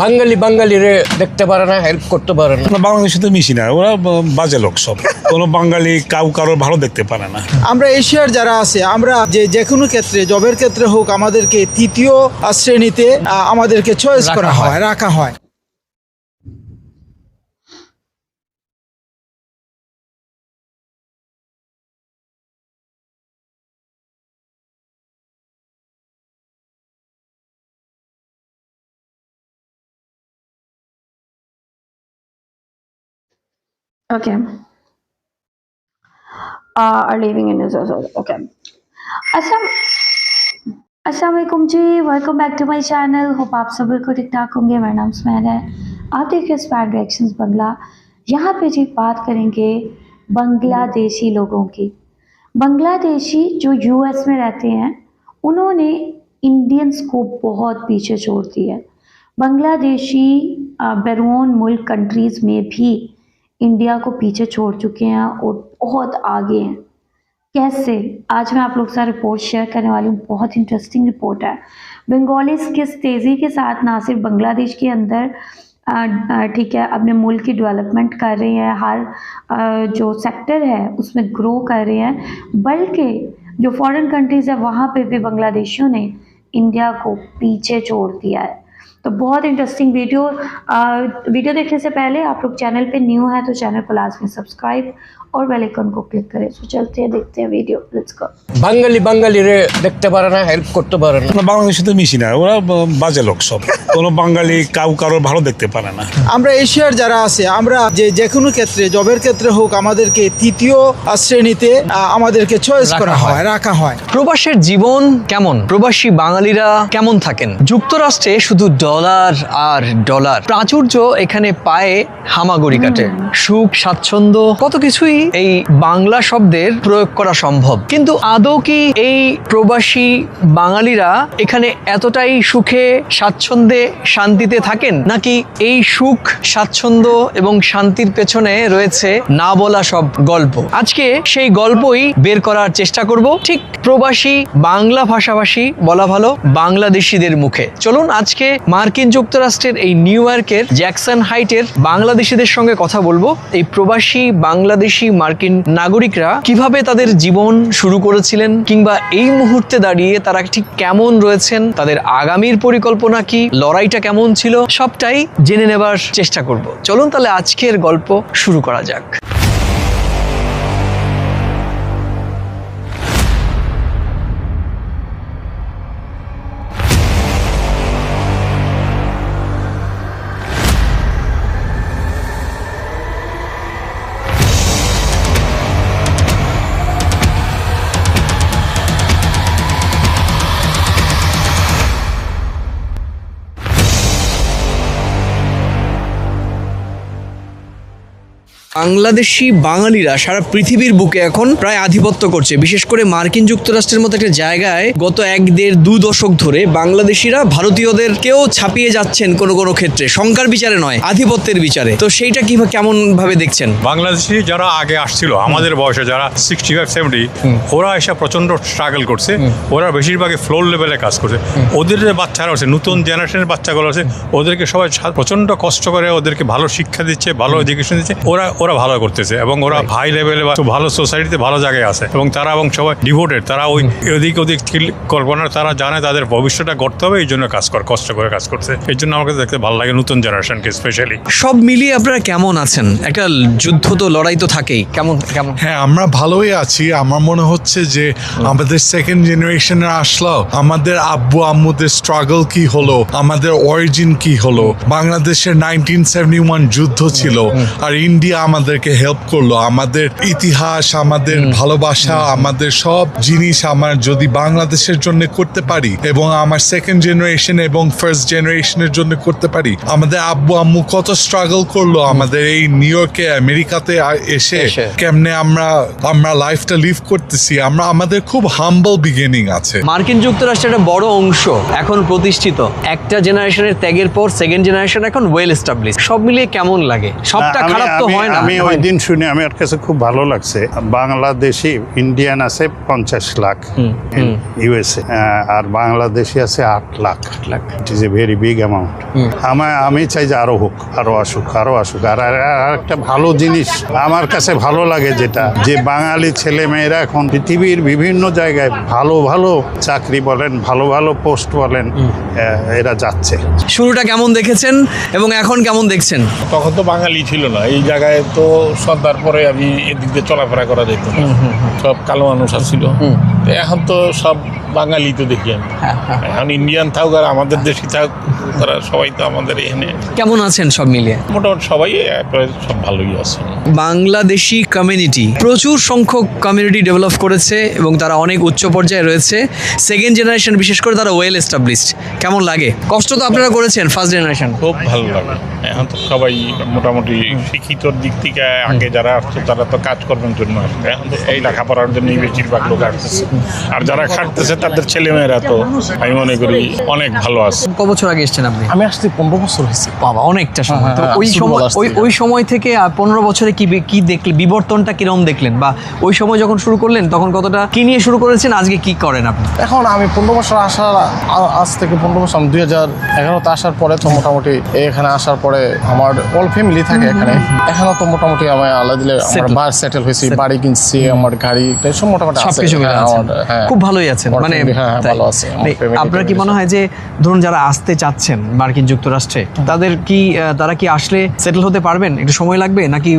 বাঙালি বাঙালিরে দেখতে পারে না হেল্প করতে পারে না। বাংলাদেশে বাংলাদেশের সাথে মিশি না ওরা বাজে লোক সব। কোনো বাঙালি কাউ কারও ভালো দেখতে পারে না। আমরা এশিয়ার যারা আছে আমরা যে যে কোনো ক্ষেত্রে জবের ক্ষেত্রে হোক আমাদেরকে তৃতীয় শ্রেণীতে আমাদেরকে চয়েস করা। হয় রাখা হয়। Okay. Uh, are living in Israel. Okay. Assam Aslam ji welcome back to my channel hope आप सब बिल्कुल ठीक ठाक होंगे। मेरा नाम स्मैन है। आप देख रहे रिएक्शंस बंगला यहाँ पे जी बात करेंगे बांग्लादेशी लोगों की। बांग्लादेशी जो यूएस में रहते हैं उन्होंने इंडियंस को बहुत पीछे छोड़ दिया है। बांग्लादेशी बैरून मुल्क कंट्रीज़ में भी इंडिया को पीछे छोड़ चुके हैं और बहुत आगे हैं। कैसे? आज मैं आप लोग साथ रिपोर्ट शेयर करने वाली हूँ। बहुत इंटरेस्टिंग रिपोर्ट है। बंगालीज किस तेज़ी के साथ ना सिर्फ़ बांग्लादेश के अंदर ठीक है, अपने मुल्क की डेवलपमेंट कर रहे हैं, हर जो सेक्टर है, उसमें ग्रो कर रहे हैं, बल्कि जो फॉरेन कंट्रीज़ है, वहाँ पे भी बांग्लादेशियों ने इंडिया को पीछे छोड़ दिया है। तो बहुत इंटरेस्टिंग वीडियो अ, वीडियो देखने से पहले आप लोग चैनल पे न्यू है तो चैनल को लाजमी सब्सक्राइब और बेल आइकन को क्लिक करें तो चलते हैं देखते हैं वीडियो लेट्स गो বাঙালি বাঙালিরে দেখতে পারে না হেল্প করতে পারে না আমরা বাংলাদেশের সাথে মিশি না ওরা ব- বাজে লোক সব কোনো বাঙালি কাউ কারো ভালো দেখতে পারে না আমরা এশিয়ার যারা আছে আমরা যে যে কোনো ক্ষেত্রে জবের ক্ষেত্রে হোক আমাদেরকে তৃতীয় আহ, শ্রেণীতে আহ, আমাদেরকে চয়েস রাখা করা হয়। হয় রাখা হয় প্রবাসের জীবন কেমন প্রবাসী বাঙালিরা কেমন থাকেন যুক্তরাষ্ট্রে শুধু ডলার আর ডলার। প্রাচুর্য এখানে পায়ে হামাগুড়ি কাটে। সুখ স্বাচ্ছন্দ্য কত কিছুই এই বাংলা শব্দের প্রয়োগ করা সম্ভব। কিন্তু আদৌ কি এই প্রবাসী বাঙালিরা এখানে এতটাই সুখে স্বাচ্ছন্দ্যে শান্তিতে থাকেন? নাকি এই সুখ স্বাচ্ছন্দ্য এবং শান্তির পেছনে রয়েছে না বলা সব গল্প? আজকে সেই গল্পই বের করার চেষ্টা করব। ঠিক প্রবাসী বাংলা ভাষাভাষী বলা ভালো বাংলাদেশিদের মুখে। চলুন আজকে মার্কিন যুক্তরাষ্ট্রের এই নিউ ইয়র্কের জ্যাকসন হাইটের বাংলাদেশিদের সঙ্গে কথা বলব। এই প্রবাসী বাংলাদেশি মার্কিন নাগরিকরা কীভাবে তাদের জীবন শুরু করেছিলেন কিংবা এই মুহূর্তে দাঁড়িয়ে তারা ঠিক কেমন রয়েছেন, তাদের আগামীর পরিকল্পনা কি, লড়াইটা কেমন ছিল, সবটাই জেনে নেবার চেষ্টা করব। চলুন তাহলে আজকের গল্প শুরু করা যাক। বাংলাদেশি বাঙালিরা সারা পৃথিবীর বুকে এখন প্রায় আধিপত্য করছে। বিশেষ করে মার্কিন যুক্তরাষ্ট্রের মতো একটা জায়গায় গত এক দেড় দু দশক ধরে বাংলাদেশিরা ভারতীয়দেরকেও ছাপিয়ে যাচ্ছেন কোনো কোনো ক্ষেত্রে। সংখ্যার বিচারে নয় আধিপত্যের বিচারে। তো সেইটা কি কেমন ভাবে দেখছেন? বাংলাদেশি যারা আগে আসছিল আমাদের বয়সে যারা সিক্সটি ফাইভ সেভেন্টি ওরা এসে প্রচণ্ড স্ট্রাগল করছে। ওরা বেশিরভাগই ফ্লোর লেভেলে কাজ করছে। ওদের যে বাচ্চারা আছে নতুন জেনারেশনের বাচ্চাগুলো আছে ওদেরকে সবাই প্রচণ্ড কষ্ট করে ওদেরকে ভালো শিক্ষা দিচ্ছে ভালো এডুকেশন দিচ্ছে। ওরা ওরা ভালো করতেছে এবং ওরা হাই লেভেলে বা ভালো সোসাইটিতে ভালো জায়গায় আছে। এবং তারা এবং সবাই ডিভোটেড তারা ওই এদিক ওদিক কল্পনা তারা জানে তাদের ভবিষ্যৎটা গড়তে হবে এই জন্য কাজ করে কষ্ট করে কাজ করছে। এই জন্য আমাকে দেখতে ভালো লাগে নতুন জেনারেশনকে স্পেশালি সব মিলিয়ে আপনারা কেমন আছেন? একটা যুদ্ধ তো লড়াই তো থাকেই। কেমন কেমন? হ্যাঁ আমরা ভালোই আছি। আমার মনে হচ্ছে যে আমাদের সেকেন্ড জেনারেশনে আসলো। আমাদের আব্বু আম্মুদের স্ট্রাগল কি হলো? আমাদের অরিজিন কি হলো? বাংলাদেশের নাইনটিন সেভেন্টি ওয়ান যুদ্ধ ছিল। আর ইন্ডিয়া আমাদেরকে হেল্প করল। আমাদের ইতিহাস আমাদের ভালোবাসা আমাদের সব জিনিস আমার যদি বাংলাদেশের জন্য করতে পারি এবং আমার সেকেন্ড জেনারেশন এবং ফার্স্ট জেনারেশনের জন্য করতে পারি আমাদের আব্বু আম্মু কত স্ট্রাগল করল আমাদের এই নিউ ইয়র্কে আমেরিকাতে এসে। কেমনে আমরা আমরা লাইফটা লিভ করতেছি। আমরা আমাদের খুব হাম্বল বিগিনিং আছে। মার্কিন যুক্তরাষ্ট্রের একটা বড় অংশ এখন প্রতিষ্ঠিত। একটা জেনারেশনের ত্যাগের পর সেকেন্ড জেনারেশন এখন ওয়েল এস্টাবলিশ সব মিলিয়ে কেমন লাগে? সবটা খারাপ তো হয় না। আমি আমি ওই দিন শুনে আমার কাছে খুব ভালো লাগছে। বাংলাদেশি ইন্ডিয়ান আছে পঞ্চাশ লাখ ইউএসএ আর বাংলাদেশি আছে আট lakh. Lakh. It is a very big amount আমার আমি চাই যে আরও হোক আরও আসুক আরও আসুক। আর একটা ভালো জিনিস আমার কাছে ভালো লাগে যেটা যে বাঙালি ছেলে মেয়েরা এখন পৃথিবীর বিভিন্ন জায়গায় ভালো ভালো চাকরি বলেন ভালো ভালো পোস্ট বলেন এরা যাচ্ছে। শুরুটা কেমন দেখেছেন এবং এখন কেমন দেখছেন? তখন তো বাঙালি ছিল না। এই জায়গায় তো সর্দার পরে আমি এদিক দিয়ে চলাফেরা করা যেত। সব কালো মানুষ আসছিল এখন তো সব বাঙালি তো দেখি আমি। এখন ইন্ডিয়ান থাকুক আর আমাদের দেশি থাকুক তারা সবাই তো আমাদের এখানে। কেমন আছেন সব মিলিয়ে? মোটামুটি সবাই সব ভালোই আছে। বাংলাদেশি কমিউনিটি প্রচুর সংখ্যক কমিউনিটি ডেভেলপ করেছে এবং তারা অনেক উচ্চ পর্যায়ে রয়েছে। সেকেন্ড জেনারেশন বিশেষ করে তারা ওয়েল এস্টাবলিশড কেমন লাগে? কষ্ট তো আপনারা করেছেন ফার্স্ট জেনারেশন খুব ভালো লাগে। এখন তো সবাই মোটামুটি শিক্ষিতর দিক থেকে আগে যারা আসছে তারা তো কাজ কাজকর্মের জন্য আসছে এখন তো এই লেখাপড়ার জন্যই বেশিরভাগ লোক আসতেছে। আর যারা খাটতেছে তাদের ছেলেমেয়েরা তো আমি মনে করি অনেক ভালো আছে। ক বছর আগে এসেছেন আপনি? আমি আসছি পনেরো বছর হয়েছে। বাবা অনেকটা সময়। হ্যাঁ, তো হ্যাঁ, ওই সময় ওই ওই সময় থেকে পনেরো বছরে কি কি দেখলেন বিবর্তনটা কীরকম দেখলেন? বা ওই সময় যখন শুরু করলেন তখন কতটা কি নিয়ে শুরু করেছেন? আজকে কি করেন আপনি? এখন আমি পনেরো বছর আসার আজ থেকে পনেরো বছর আমি দুই হাজার এগারোতে আসার পরে তো মোটামুটি এখানে আসার পরে আমার অল ফ্যামিলি থাকে এখানে। এখানেও তো মোটামুটি আমি আলাদা দিলে আমার. বার সেটেল হয়েছি বাড়ি কিনছি আমার গাড়ি এটা সব মোটামুটি আছে। হ্যাঁ। খুব ভালোই আছেন। মানে হ্যাঁ হ্যাঁ, মানে আপনার কি মনে হয় যে ধরুন যারা আসতে চাচ্ছেন মার্কিন যুক্তরাষ্ট্রে তাদের কি তারা কি আসলে সেটেল হতে পারবেন? একটু সময় লাগবে? নাকি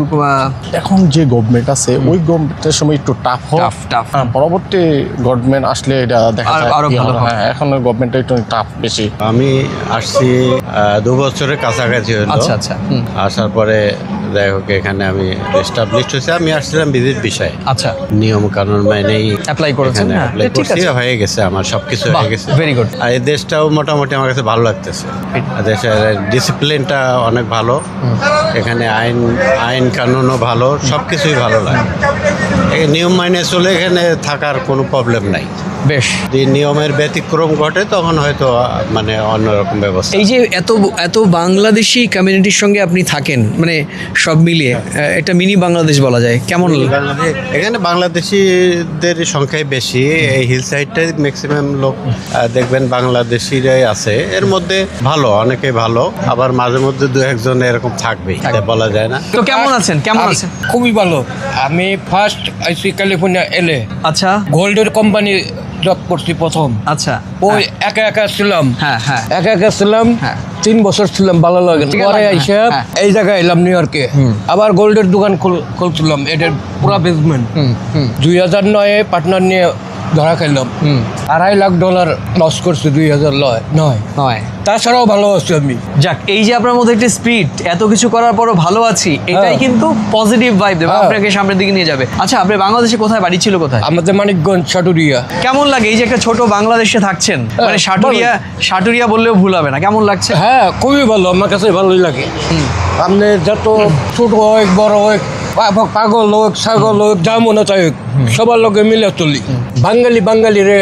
এখন যে গভর্নমেন্ট আছে ওই গভর্নমেন্টের সময় একটু টাফ tough. হ্যাঁ, পরবর্তী গভর্নমেন্ট আসলে এটা দেখা যায় আরও ভালো। হ্যাঁ। এখন গভর্নমেন্ট একটু টাফ বেশি। আমি আসছি দু বছরের কাছাকাছি হলো। আচ্ছা আচ্ছা আসার পরে যাই হোক এখানে আমি এস্টাবলিশড হয়েছে। আমি আসছিলাম ভিজিট বিষয়ে। আচ্ছা। নিয়ম কানুন মেনেই Apply করেছেন, এখানে হ্যাঁ। ঠিক আছে। হয়ে গেছে আমার সবকিছু হয়ে গেছে। ভেরি গুড আর এই দেশটাও মোটামুটি আমার কাছে ভালো লাগতেছে। দেশের ডিসিপ্লিনটা অনেক ভালো। এখানে আইন আইন কানুনও ভালো সবকিছুই ভালো লাগে। নিয়ম মাইনে চলে এখানে থাকার কোনো প্রবলেম নাই। বেশ। যদি নিয়মের ব্যতিক্রম ঘটে তখন হয়তো মানে অন্যরকম ব্যবস্থা। এই যে এত এত বাংলাদেশি কমিউনিটির সঙ্গে আপনি থাকেন মানে সব মিলিয়ে এটা মিনি বাংলাদেশ বলা যায়। কেমন এখানে বাংলাদেশিদের সংখ্যাই বেশি। এই হিল সাইডটাই ম্যাক্সিমাম লোক দেখবেন বাংলাদেশিরাই আছে। এর মধ্যে ভালো অনেকে ভালো। আবার মাঝে মধ্যে দু একজন এরকম থাকবেই এটা বলা যায় না। তো কেমন আছেন? কেমন আছেন? খুবই ভালো। আমি ফার্স্ট আইসি ক্যালিফোর্নিয়া এলে আচ্ছা। গোল্ডের কোম্পানি জব করছি প্রথম। আচ্ছা। ওই একা একা ছিলাম। হ্যাঁ হ্যাঁ। একা একা ছিলাম হ্যাঁ। তিন বছর ছিলাম ভালো লাগে। পরে আইসে হ্যাঁ। এই জায়গায় এলাম নিউ ইয়র্কে আবার গোল্ডের দোকান খুল- খুলছিলাম এটার পুরা বেসমেন্ট দুই হাজার নয়ে পার্টনার নিয়ে ধরা খাইলাম হুম আড়াই লাখ ডলার লস করছে দুই হাজার নয় নয় নয় তাছাড়াও ভালো আছি আমি। যাক এই যে আপনার মধ্যে একটা স্পিড এত কিছু করার পরও ভালো আছি এটাই। কিন্তু পজিটিভ ভাইব দেবে। আপনাকে সামনের দিকে নিয়ে যাবে। আচ্ছা আপনি বাংলাদেশে কোথায় বাড়ি ছিল কোথায় আমাদের মানিকগঞ্জ সাটুরিয়া। কেমন লাগে? এই যে একটা ছোট বাংলাদেশে থাকছেন মানে সাটুরিয়া সাটুরিয়া বললেও ভুল হবে না কেমন লাগছে? হ্যাঁ খুবই ভালো আমার কাছে ভালোই লাগে। আপনি যত ছোট হোক বড় হোক পাগল হোক ছাগল হোক যা মনে চাই সবার লোকে মিলে চলি। বাঙালি বাঙালিরে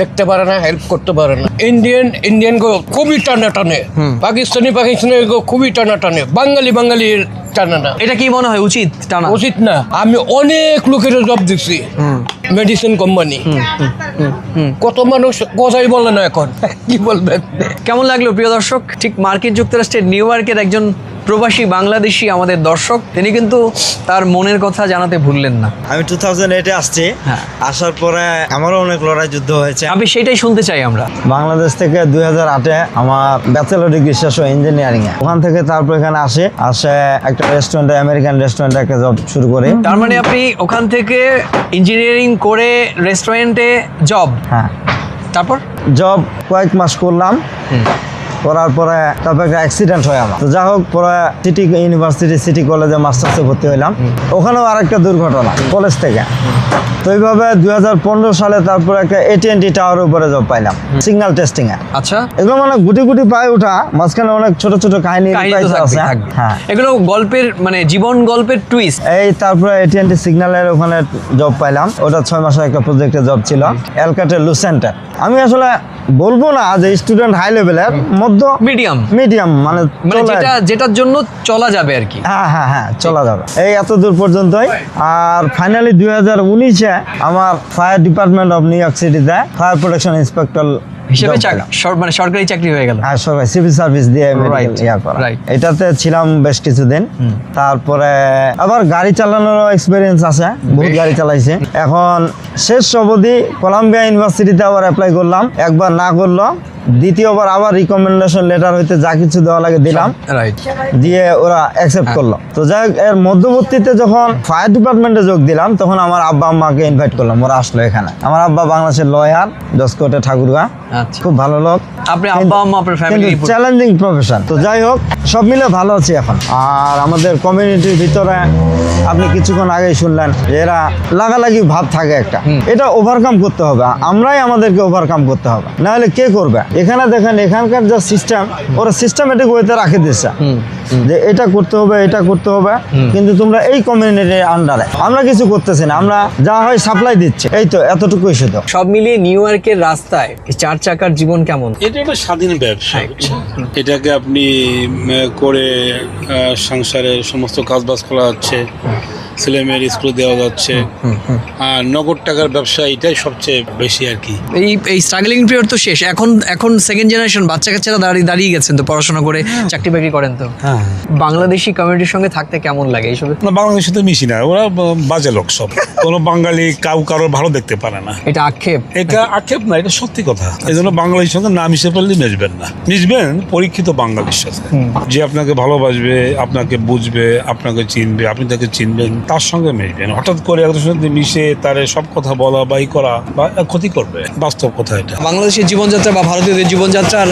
দেখতে পারে না হেল্প করতে পারে না। ইন্ডিয়ান ইন্ডিয়ান গো খুবই টানে টানে। পাকিস্তানি পাকিস্তানি গো খুবই টানা টানে। বাঙালি বাঙালির টানে না। এটা কি মনে হয় উচিত টানা? উচিত না। আমি অনেক লোকের জব দিচ্ছি মেডিসিন কোম্পানি কত মানুষ কথাই বলে না এখন। কি বলবেন? কেমন লাগল প্রিয় দর্শক? ঠিক মার্কিন যুক্তরাষ্ট্রের নিউ ইয়র্কের একজন প্রবাসী বাংলাদেশি আমাদের দর্শক তিনি কিন্তু তার মনের কথা জানাতে ভুললেন না। আমি টু থাউজেন্ড এইটে আসছি। হ্যাঁ। আসার পরে আমারও অনেক লড়াই যুদ্ধ হয়েছে। আমি সেটাই শুনতে চাই আমরা। বাংলাদেশ থেকে দুই হাজার আটে আমার ব্যাচেলর ডিগ্রি শেষ হয় ইঞ্জিনিয়ারিং এ। ওখান থেকে তারপর এখানে আসে আসে একটা রেস্টুরেন্টে আমেরিকান রেস্টুরেন্টে একটা জব শুরু করে। তার মানে আপনি ওখান থেকে ইঞ্জিনিয়ারিং করে রেস্টুরেন্টে জব হ্যাঁ। তারপর? জব কয়েক মাস করলাম। করার পরে তারপর একটা অ্যাক্সিডেন্ট হয় আমার। তো যা হোক পরে সিটি ইউনিভার্সিটি সিটি কলেজে মাস্টার্সে ভর্তি হইলাম। ওখানেও আরেকটা দুর্ঘটনা কলেজ থেকে। তো এইভাবে দুই সালে তারপর একটা এটিএনটি টাওয়ারের উপরে জব পাইলাম সিগন্যাল টেস্টিং এ। আচ্ছা। এগুলো মানে গুটি গুটি পায়ে ওঠা মাঝখানে অনেক ছোট ছোট কাহিনী আছে। হ্যাঁ। এগুলো গল্পের মানে জীবন গল্পের টুইস্ট এই তারপরে এটিএনটি সিগন্যালের ওখানে জব পাইলাম। ওটা ছয় মাসের একটা প্রজেক্টের জব ছিল এলকাটের লুসেন্টার আমি আসলে বলব না যে স্টুডেন্ট হাই লেভেলের মধ্য মিডিয়াম। মিডিয়াম মানে মানে যেটা যেটার জন্য চলা যাবে আর কি। হ্যাঁ হ্যাঁ হ্যাঁ চলা যাবে। এই এত দূর পর্যন্তই আর ফাইনালি দুই হাজার উনিশে আমার fire department of New York সিটিতে ফায়ার প্রোটেকশন ইন্সপেক্টর হিসেবে মানে সরকারি চাকরি হয়ে গেল। হ্যাঁ সবাই সিভিল সার্ভিস দিয়ে ইয়া করা। এটাতে ছিলাম বেশ কিছুদিন। তারপরে আবার গাড়ি চালানোর এক্সপিরিয়েন্স আছে বহুত গাড়ি চালাইছে। এখন শেষ অবধি কলাম্বিয়া ইউনিভার্সিটিতে আবার অ্যাপ্লাই করলাম। একবার না করল দ্বিতীয়বার আবার রিকমেন্ডেশন লেটার হইতে যা কিছু দেওয়া লাগে দিলাম। দিয়ে ওরা অ্যাকসেপ্ট করল। তো যাই হোক, এর মধ্যবর্তীতে যখন ফায়ার ডিপার্টমেন্টে যোগ দিলাম তখন আমার আব্বা আম্মাকে ইনভাইট করলাম। ওরা আসলো এখানে। আমার আব্বা বাংলাদেশের লয়ার দশকোটে ঠাকুরগা খুব ভালো লোক। আপনি আব্বা আম্মা আপনার ফ্যামিলি চ্যালেঞ্জিং প্রফেশন তো যাই হোক সব মিলে ভালো আছি এখন। আর আমাদের কমিউনিটির ভিতরে আপনি কিছুক্ষণ আগেই শুনলেন এরা লাগালাগি ভাব থাকে একটা। এটা ওভারকাম করতে হবে। আমরাই আমাদেরকে ওভারকাম করতে হবে। নাহলে কে করবে? এখানে দেখেন এখানকার যা সিস্টেম ওরা সিস্টেমেটিক ওয়েতে রাখে দিচ্ছে যে এটা করতে হবে এটা করতে হবে কিন্তু তোমরা এই কমিউনিটির আন্ডারে আমরা কিছু করতেছি না আমরা যা হয় সাপ্লাই দিচ্ছি। এই তো এতটুকুই শুধু সব মিলিয়ে নিউ ইয়র্কের রাস্তায় চার চাকার জীবন কেমন? এটা একটা স্বাধীন ব্যবসা। এটাকে আপনি করে আহ, সংসারের সমস্ত কাজবাজ করা যাচ্ছে ছেলেমেয়ের স্কুলে দেওয়া যাচ্ছে। আর নগদ টাকার ব্যবসা এটাই সবচেয়ে বেশি আর কি। এই এই স্ট্রাগলিং পিরিয়ড তো শেষ। এখন এখন সেকেন্ড জেনারেশন বাচ্চা কাচ্চারা দাঁড়িয়ে দাঁড়িয়ে গেছেন তো পড়াশোনা করে চাকরি বাকরি করেন তো? বাংলাদেশি কমিউনিটির সঙ্গে থাকতে কেমন লাগে এইসব? না বাংলাদেশের তো মিশি না। ওরা বাজে লোক সব। কোনো বাঙালি কাউ কারোর ভালো দেখতে পারে না। এটা আক্ষেপ? এটা আক্ষেপ না এটা সত্যি কথা। এই জন্য বাঙালির সঙ্গে না মিশে পারলে মিশবেন না। মিশবেন পরীক্ষিত বাঙালির সাথে। যে আপনাকে ভালোবাসবে আপনাকে বুঝবে আপনাকে চিনবে আপনি তাকে চিনবেন। তার সঙ্গে মিশবেন হঠাৎ করে একজন সাথে মিশে তার সব কথা বলা বা ই করা বা ক্ষতি করবে? বাস্তব কথা এটা। বাংলাদেশের জীবনযাত্রা বা ভারতীয়দের জীবনযাত্রা আর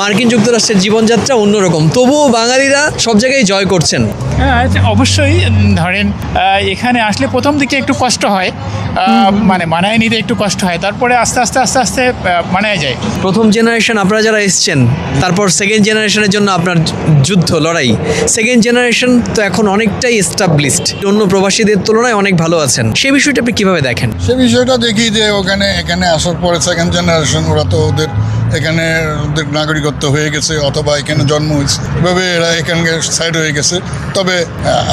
মার্কিন যুক্তরাষ্ট্রের জীবনযাত্রা অন্যরকম। তবুও বাঙালিরা সব জায়গায় জয় করছেন। হ্যাঁ অবশ্যই ধরেন এখানে আসলে প্রথম দিকে একটু কষ্ট হয়। মানে মানায় নিতে একটু কষ্ট হয়। তারপরে আস্তে আস্তে আস্তে আস্তে মানায় যায়। প্রথম জেনারেশন আপনারা যারা এসছেন তারপর সেকেন্ড জেনারেশনের জন্য আপনার যুদ্ধ লড়াই। সেকেন্ড জেনারেশন তো এখন অনেকটাই এস্টাবলিশড অন্য প্রবাসীদের তুলনায় অনেক ভালো আছেন। সেই বিষয়টা আপনি কীভাবে দেখেন? সে বিষয়টা দেখি যে ওখানে এখানে আসার পরে সেকেন্ড জেনারেশন ওরা তো ওদের এখানে নাগরিকত্ব হয়ে গেছে অথবা এখানে জন্ম হয়েছে। এভাবে এরা এখানে সাইড হয়ে গেছে। তবে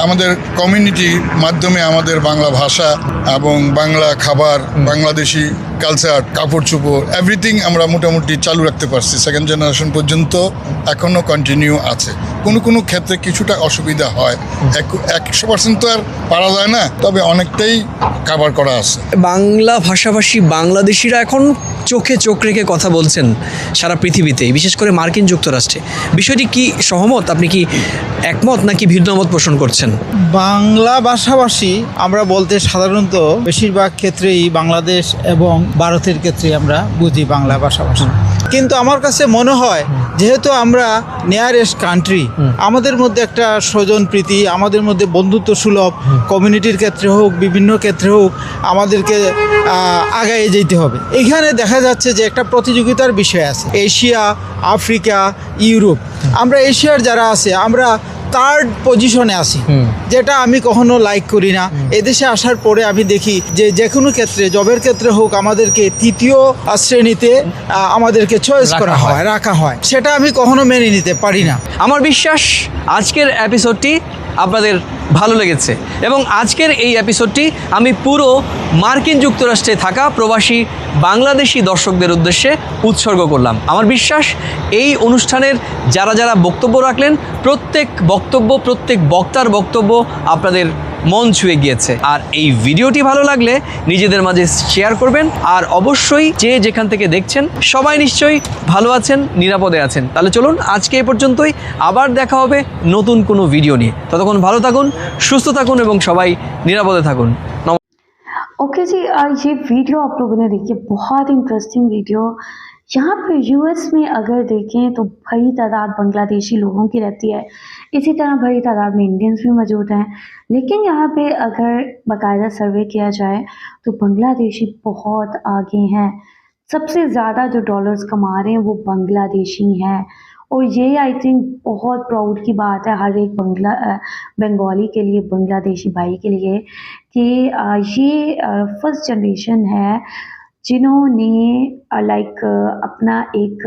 আমাদের কমিউনিটির মাধ্যমে আমাদের বাংলা ভাষা এবং বাংলা খাবার, বাংলাদেশি কালচার কাপড় চোপড় এভরিথিং আমরা মোটামুটি চালু রাখতে পারছি। সেকেন্ড জেনারেশন পর্যন্ত এখনও কন্টিনিউ আছে। কোনো কোনো ক্ষেত্রে কিছুটা অসুবিধা হয়। এক- একশো পার্সেন্ট তো আর পারা যায় না। তবে অনেকটাই কাভার করা আছে। বাংলা ভাষাভাষী বাংলাদেশিরা এখন চোখে চোখ রেখে কথা বলছেন সারা পৃথিবীতেই বিশেষ করে মার্কিন যুক্তরাষ্ট্রে। বিষয়টি কি সহমত? আপনি কি একমত নাকি ভিন্নমত পোষণ করছেন? বাংলা ভাষাভাষী আমরা বলতে সাধারণত বেশিরভাগ ক্ষেত্রেই বাংলাদেশ এবং ভারতের ক্ষেত্রে আমরা বুঝি বাংলা ভাষাভাষী। কিন্তু আমার কাছে মনে হয়, যেহেতু আমরা নিয়ারেস্ট কান্ট্রি আমাদের মধ্যে একটা স্বজন প্রীতি, আমাদের মধ্যে বন্ধুত্ব সুলভ কমিউনিটির ক্ষেত্রে হোক, বিভিন্ন ক্ষেত্রে হোক, আমাদেরকে আগায়ে যেতে হবে। এখানে দেখা যাচ্ছে যে একটা প্রতিযোগিতার বিষয় আছে। Asia Africa Europe. আমরা এশিয়ার যারা আছে আমরা থার্ড পজিশনে আছি। যেটা আমি কখনো লাইক করি না। এদেশে আসার পরে আমি দেখি যে যে কোনো ক্ষেত্রে জবের ক্ষেত্রে হোক আমাদেরকে তৃতীয় শ্রেণীতে আমাদেরকে চয়েস করা হয়। হয়। রাখা হয়। সেটা আমি কখনো মেনে নিতে পারি না। আমার বিশ্বাস আজকের এপিসোডটি আপনাদের ভালো লেগেছে। এবং আজকের এই এপিসোডটি আমি পুরো মার্কিন যুক্তরাষ্ট্রে থাকা প্রবাসী বাংলাদেশি দর্শকদের উদ্দেশ্যে উৎসর্গ করলাম। আমার বিশ্বাস, এই অনুষ্ঠানের যারা যারা বক্তব্য রাখলেন, প্রত্যেক বক্তব্য, প্রত্যেক বক্তার বক্তব্য আপনাদের মন ছুঁয়ে গিয়েছে আর এই ভিডিওটি ভালো লাগলে নিজেদের মাঝে শেয়ার করবেন আর অবশ্যই যে যেখান থেকে দেখছেন সবাই নিশ্চয়ই ভালো আছেন নিরাপদে আছেন তাহলে চলুন আজকে এ পর্যন্তই আবার দেখা হবে নতুন কোনো ভিডিও নিয়ে ততক্ষণ ভালো থাকুন সুস্থ থাকুন এবং সবাই নিরাপদে থাকুন নমস্কার ओके जी आ, ये वीडियो आप लोगों ने देखी बहुत इंटरेस्टिंग वीडियो यहाँ पे यूएस में अगर देखें तो बड़ी तादाद बांग्लादेशी लोगों की रहती है इसी तरह बड़ी तादाद में इंडियंस भी मौजूद हैं। लेकिन यहाँ पे अगर बाकायदा सर्वे किया जाए तो बांग्लादेशी बहुत आगे हैं। सबसे ज़्यादा जो डॉलर्स कमा रहे हैं, वो बांग्लादेशी हैं। और ये आई थिंक बहुत प्राउड की बात है हर एक बंगला बंगाली के लिए, बांग्लादेशी भाई के लिए, कि ये फ़र्स्ट जनरेशन है, जिन्होंने लाइक अपना एक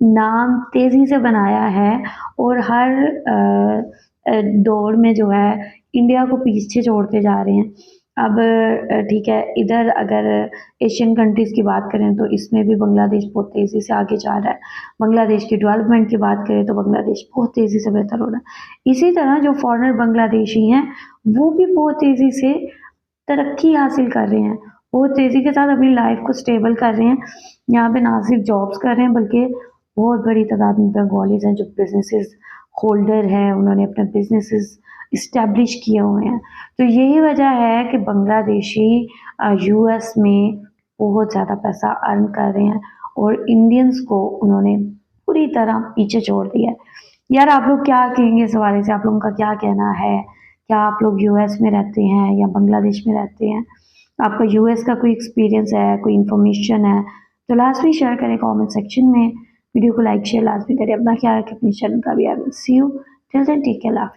नाम तेज़ी से बनाया है और हर दौर में जो है इंडिया को पीछे छोड़ते जा रहे हैं। अब ठीक है, इधर अगर एशियन कंट्रीज़ की बात करें तो इसमें भी बांग्लादेश बहुत तेज़ी से आगे जा रहा है। बांग्लादेश की डेवलपमेंट की बात करें तो बांग्लादेश बहुत तेज़ी से बेहतर हो रहा है। इसी तरह जो फॉरनर बांग्लादेशी हैं, वो भी बहुत तेज़ी से तरक्की हासिल कर रहे हैं। बहुत तेज़ी के साथ अपनी लाइफ को स्टेबल कर रहे हैं। यहाँ पे ना सिर्फ़ जॉब्स कर रहे हैं, बल्कि बहुत बड़ी तादाद में बंगालीज हैं जो बिजनेसेस होल्डर हैं, उन्होंने अपने बिजनेसेस इस्टेब्लिश किए हुए हैं। तो यही वजह है कि बांग्लादेशी यूएस में बहुत ज़्यादा पैसा अर्न कर रहे हैं और इंडियंस को उन्होंने पूरी तरह पीछे छोड़ दिया है। यार, आप लोग क्या कहेंगे इस हवाले से? आप लोगों का क्या कहना है? क्या आप लोग यूएस में रहते हैं या बांग्लादेश में रहते हैं? आपका यूएस का कोई एक्सपीरियंस है, कोई इन्फॉर्मेशन है? तो लाजमी शेयर करें कमेंट सेक्शन में। वीडियो को लाइक, शेयर, लाजमी करें। अपना ख्याल रखें अपने चैनल का भी। See you till then take